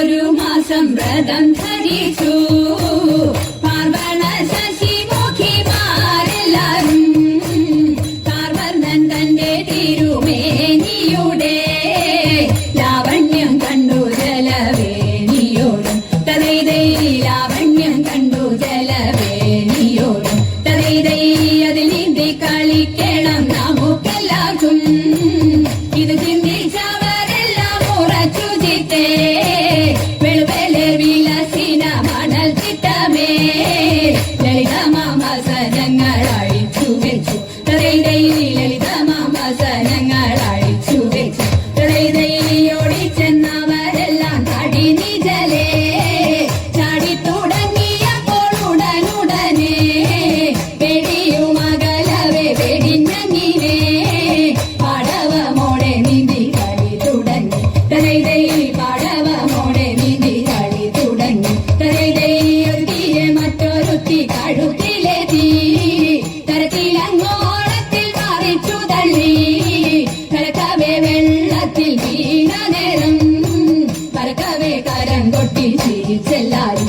ഒരു മാസം വ്രതം ധരിച്ചു. ഉറച്ചു ചിത്തേ കുത്തി കഴുത്തിലെത്തി തരത്തിലങ്ങോളത്തിൽ മറിച്ചു തള്ളി. കലക്കവേ വെള്ളത്തിൽ വീണ നേരം. പരക്കവേ കരം കൊട്ടി ചിരിച്ചെല്ലാരും.